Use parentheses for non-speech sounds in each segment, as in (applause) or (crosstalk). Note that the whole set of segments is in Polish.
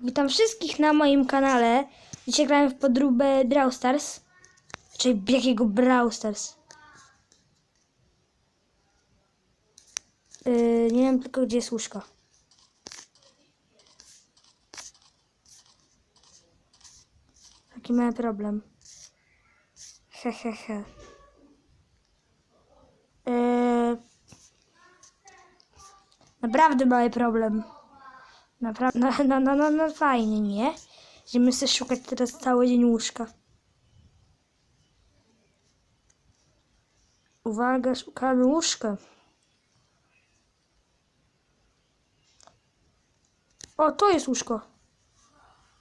Witam wszystkich na moim kanale. Dzisiaj grałem w podróbę Brawl Stars. Czyli jakiego Brawl Stars? Yy, nie wiem tylko gdzie jest łóżko. Taki mały problem. He he he. Yy, naprawdę mały problem. Naprawdę, no, no, no, no, no fajnie, nie? Będziemy sobie szukać teraz cały dzień łóżka. Uwaga, szukamy łóżka. O, to jest łóżko.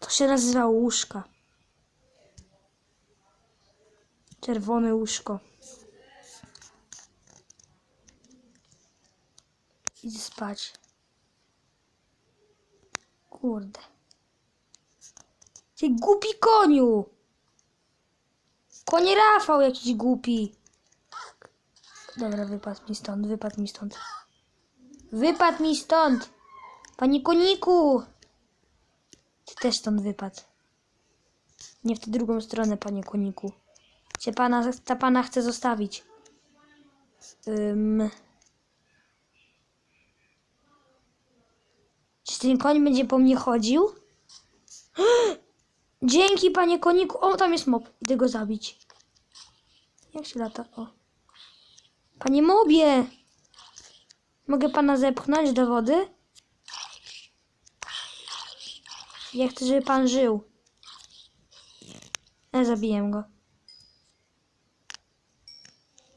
To się nazywa łóżka. Czerwone łóżko. Idź spać. Kurde. Ty głupi koniu! Konie Rafał jakiś głupi. Dobra, wypadł mi stąd, wypadł mi stąd. Wypadł mi stąd! Panie koniku! Ty też stąd wypadł. Nie w tę drugą stronę, panie koniku. Cię pana, ta pana chce zostawić. Ym... Czy ten koń będzie po mnie chodził? (gasps) Dzięki, panie koniku. O, tam jest mob. Idę go zabić. Jak się lata? O. Panie mobie! Mogę pana zepchnąć do wody? Ja chcę, żeby pan żył. Ja zabiję go.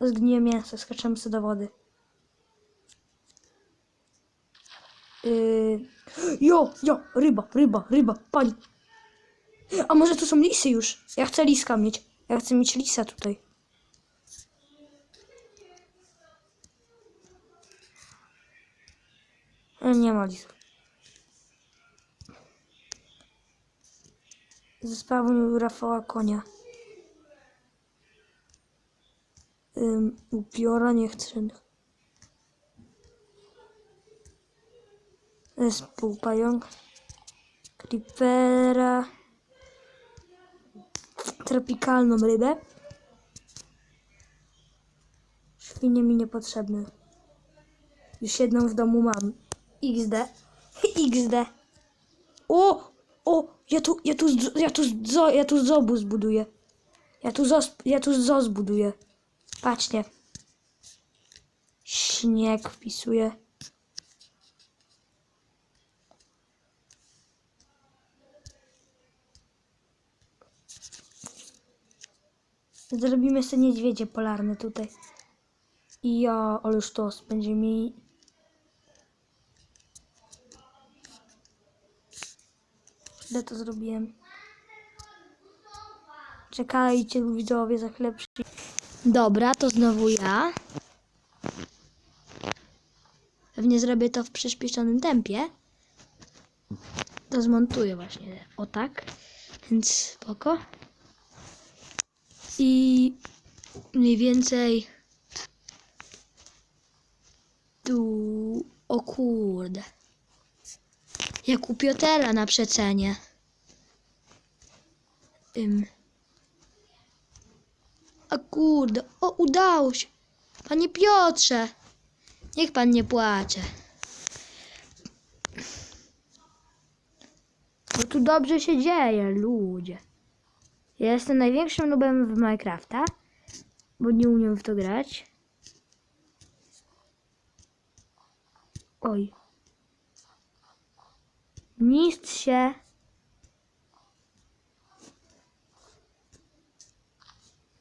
Zgniję mięso, skaczemy sobie do wody. Yy... Jo, jo, ryba, ryba, ryba, pani. A może to są lisy już? Ja chcę liska mieć. Ja chcę mieć lisa tutaj. E, Nie ma lisów. Zespawnił Rafała konia. Ym, upiora nie chcę. Zespół pająk. Creepera. Tropikalną rybę. Świnie mi niepotrzebne. Już jedną w domu mam. XD. (laughs) XD. O! O! Ja tu, ja tu, ja tu, zo, ja tu zobu zbuduję. Ja tu zo, ja tu zo zbuduję. Patrzcie. Śnieg wpisuję. Zrobimy sobie niedźwiedzie polarne tutaj. I ja, ale sztos, będzie mi... Źle to zrobiłem. Czekajcie, widzowie, za przy... Dobra, to znowu ja. Pewnie zrobię to w przyspieszonym tempie. To zmontuję właśnie o tak. Więc spoko. I mniej więcej tu o kurde. Jak u Piotera na przecenie. Ym. A kurde, o udało się. Panie Piotrze, niech pan nie płacze. Bo tu dobrze się dzieje, ludzie. Ja jestem największym nubem w Minecrafta, bo nie umiem w to grać. Oj. Niszcz się.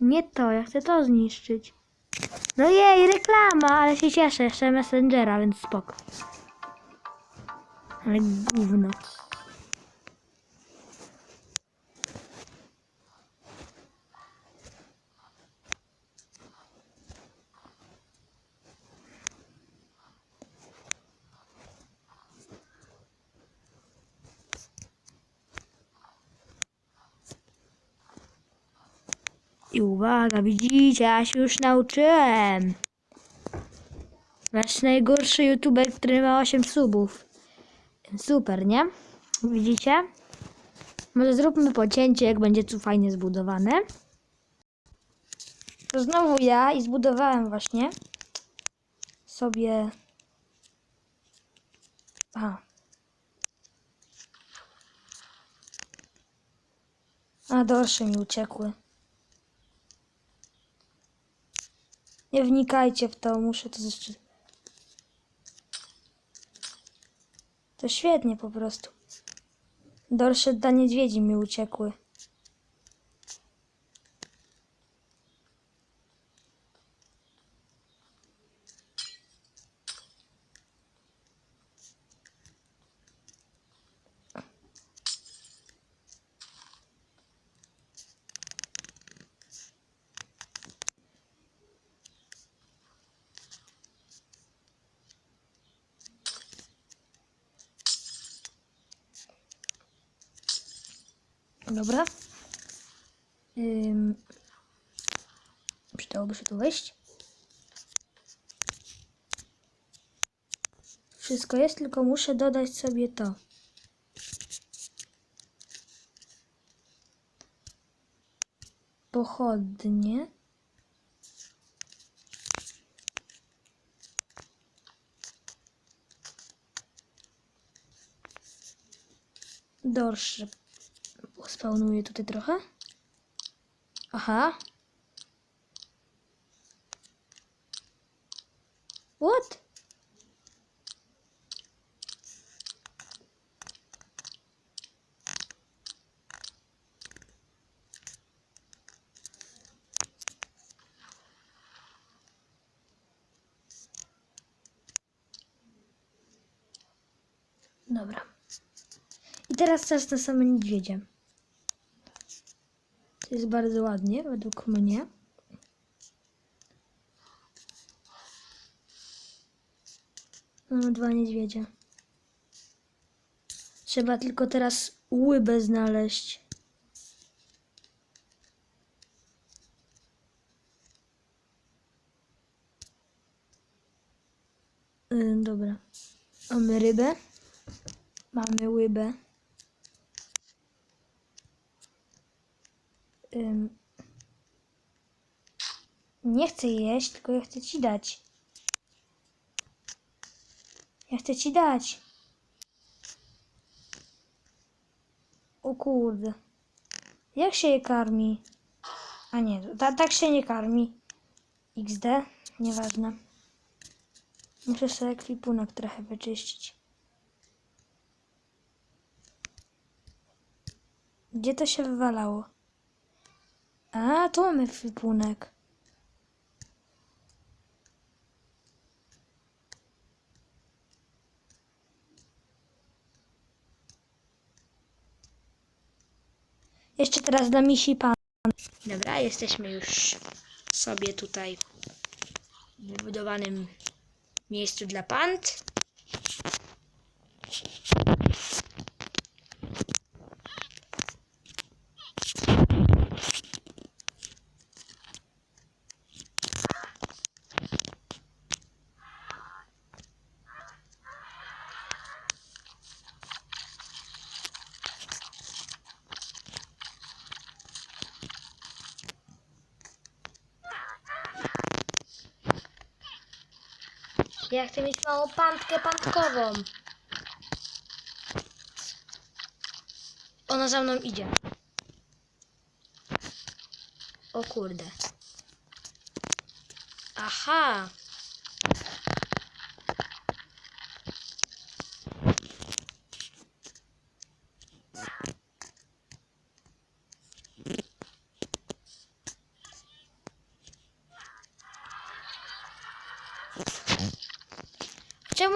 Nie to, ja chcę to zniszczyć. No jej, reklama, ale się cieszę, jeszcze Messengera, więc spoko. Ale gówno. I uwaga, widzicie, ja się już nauczyłem. Nasz najgorszy youtuber, który ma 8 subów. Super, nie? Widzicie? Może zróbmy pocięcie, jak będzie tu fajnie zbudowane. To znowu ja i zbudowałem właśnie sobie... Aha. A dorsze mi uciekły. Nie wnikajcie w to, muszę to jeszcze... To świetnie po prostu. Dorsze dla niedźwiedzi mi uciekły. Dobra. Ym... Przydałoby się tu wejść. Wszystko jest, tylko muszę dodać sobie to. Pochodnie. Dorsze Spawnuję tutaj trochę. Aha. What? Dobra. I teraz czas na same niedźwiedzie. Jest bardzo ładnie, według mnie. Mamy dwa niedźwiedzie. Trzeba tylko teraz łybę znaleźć. Yy, dobra. Mamy rybę. Mamy łybę. Ym, nie chcę jeść, tylko ja chcę ci dać. Ja chcę ci dać. O kurde. Jak się je karmi? A nie, ta, tak się nie karmi. XD, nieważne. Muszę sobie ekwipunek trochę wyczyścić. Gdzie to się wywalało? A, tu mamy ekwipunek. Jeszcze teraz dla misi pan. Dobra, jesteśmy już sobie tutaj w wybudowanym miejscu dla pand. Ja chcę mieć małą pantkę pantkową. Ona za mną idzie. O kurde. Aha.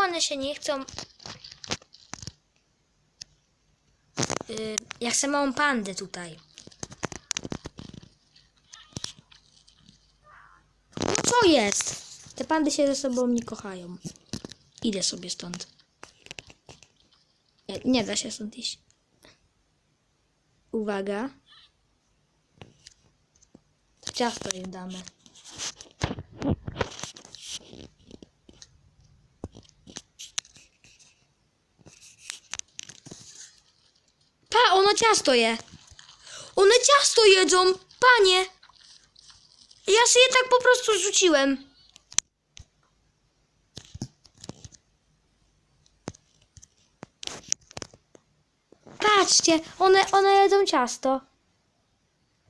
One się nie chcą? Yy, ja chcę małą pandę tutaj. No co jest? Te pandy się ze sobą nie kochają. Idę sobie stąd. Nie, nie da się stąd iść. Uwaga. To ciasto jej damy. Ona ciasto je. One ciasto jedzą, panie. Ja sobie tak po prostu rzuciłem. Patrzcie, one, one jedzą ciasto.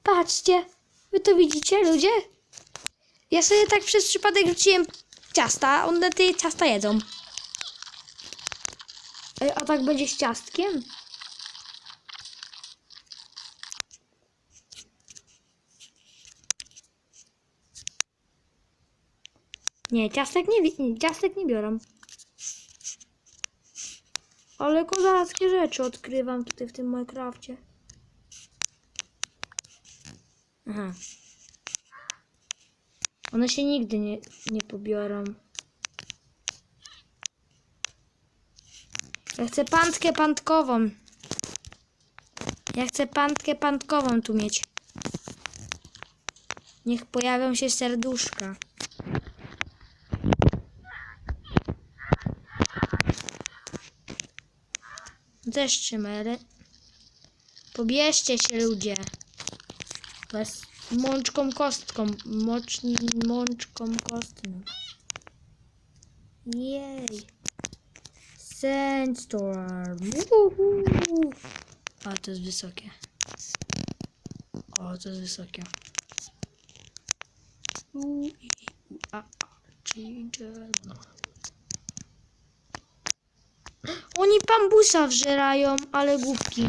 Patrzcie, wy to widzicie, ludzie? Ja sobie tak przez przypadek rzuciłem ciasta, one te ciasta jedzą. A tak będzie z ciastkiem? Nie, ciastek nie, ciastek nie biorą. Ale kozackie rzeczy odkrywam tutaj w tym Minecrafcie. Aha. One się nigdy nie, nie pobiorą. Ja chcę pantkę pantkową. Ja chcę pantkę pantkową tu mieć. Niech pojawią się serduszka. Też ale... Pobierzcie się ludzie. Bez mączką kostką. Mocz, mączką kostną. Jej. Sandstorm. Uhu. O, to jest wysokie. O, to jest wysokie. U, i, u, a, a. Oni bambusa wżerają, ale głupki.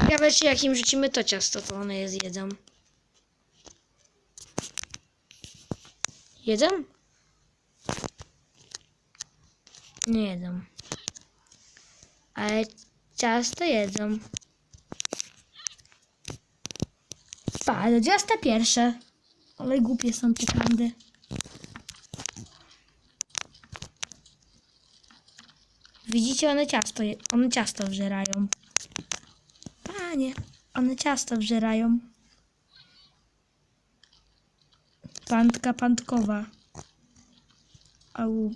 Ciekawe, czy jak im rzucimy to ciasto, to one je zjedzą. Jedzą? Nie jedzą. Ale ciasto jedzą. Pa, ale ciasta pierwsze. Ale głupie są te pandy. Widzicie, one ciasto, one ciasto wżerają. Panie, one ciasto wżerają. Pandka pandkowa. Au.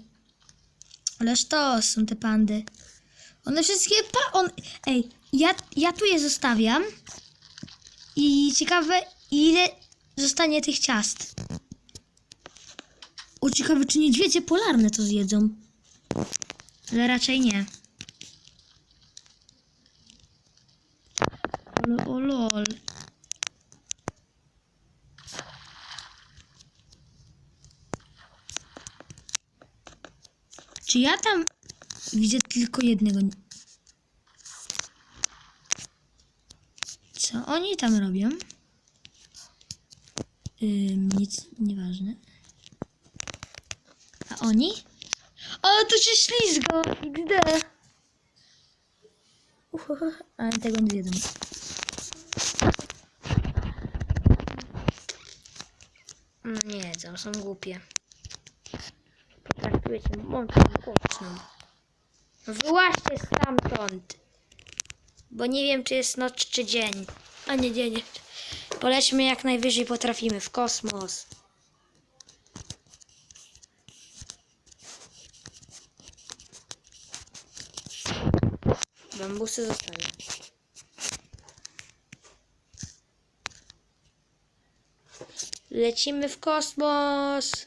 Ależ to są te pandy. One wszystkie pa... On... Ej, ja, ja tu je zostawiam. I ciekawe, ile zostanie tych ciast. O, ciekawe, czy niedźwiedzie polarne to zjedzą. Ale raczej nie. Ale o lol. Czy ja tam widzę tylko jednego? Co oni tam robią? Ym, nic, nieważne. A oni? O, to się ślizga! XD! Ale tego nie wiedzą. No nie jedzą, są głupie. Potraktuję cię mączką kłoczną. No wyłaźcie stamtąd. Bo nie wiem, czy jest noc, czy dzień. A nie dzień. Polećmy jak najwyżej potrafimy w kosmos. Bambusy. Lecimy w kosmos.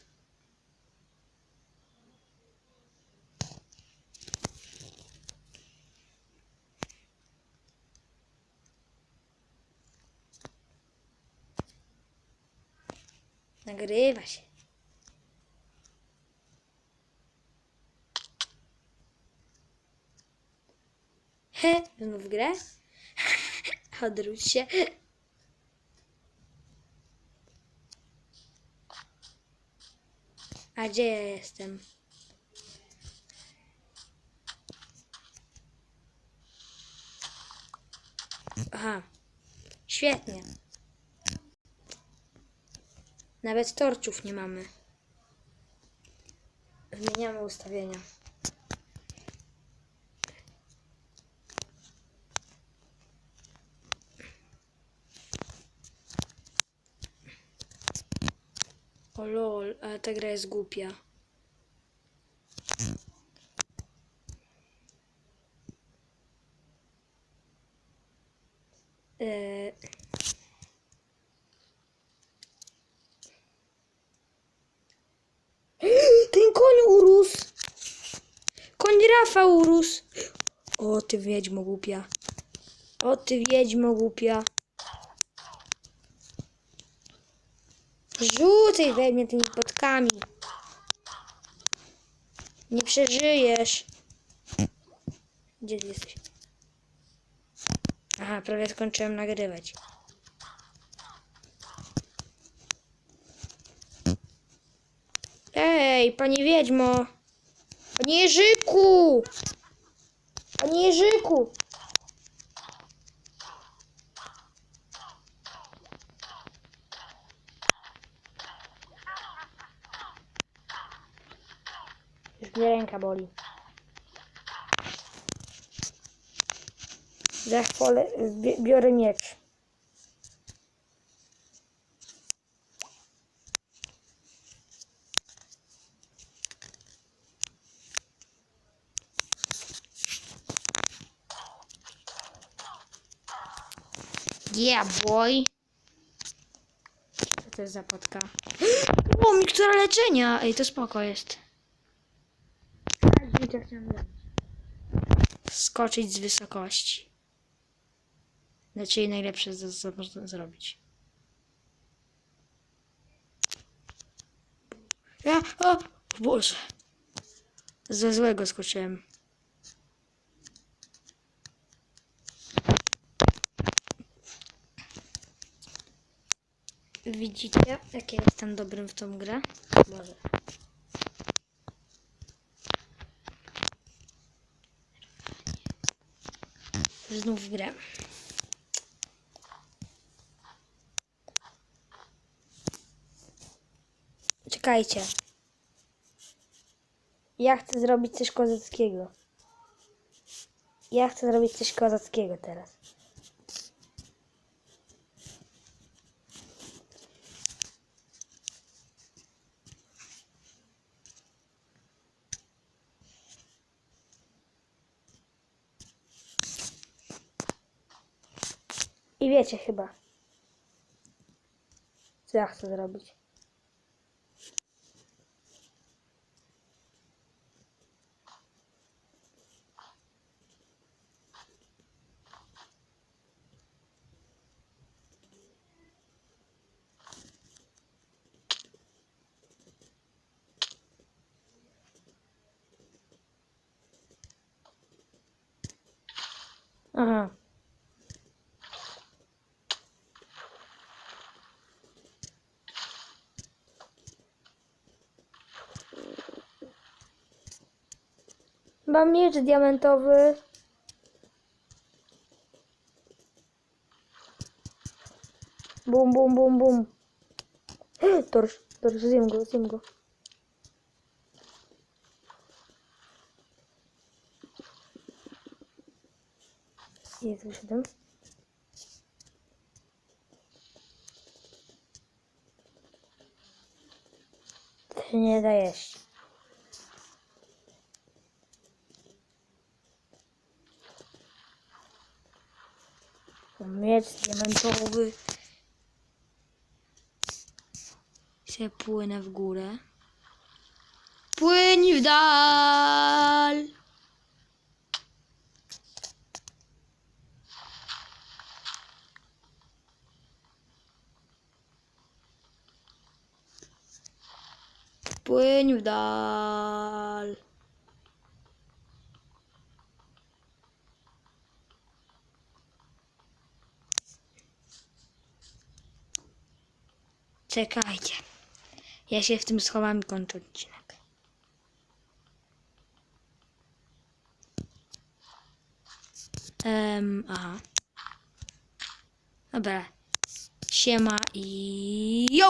Nagrywa się. Znów grę? (laughs) Odwróć się. A gdzie ja jestem? Aha. Świetnie. Nawet torczów nie mamy. Zmieniamy ustawienia. Lol, ale ta gra jest głupia. Eee... (gasps) Ten koń urósł! Koń Rafa urósł! O ty wiedźmo głupia. O ty wiedźmo głupia. Rzucaj we mnie tymi płotkami. Nie przeżyjesz. Gdzie ty jesteś? Aha, prawie skończyłem nagrywać. Ej, panie wiedźmo! Panie Jerzyku! Panie Jerzyku! Już mnie ręka boli. Za chwilę bi- biorę miecz. Yeah, boy. Co to jest za potka? (gasps) O, mikstura leczenia! Ej, to spoko jest. Skoczyć z wysokości. Znaczy najlepsze, co można zrobić. Ja, o, Boże. Ze złego skoczyłem. Widzicie, jak ja jestem dobrym w tą grę? Boże. Znów w grę. Czekajcie. Ja chcę zrobić coś kozackiego. Ja chcę zrobić coś kozackiego teraz. Wiecie chyba, co ja chcę zrobić. Aha. Mam miecz diamentowy. Bum, bum, bum, bum. (gasps) Torż, torż, zjem go, zjem go. Jest wyszedłem. Nie da Miecz diamentowy. się płynę w górę. Płyń w dal! Płyń w dal. Czekajcie. Ja się w tym schowam i kończę odcinek. Um, aha. Dobra. Siema i... Yo!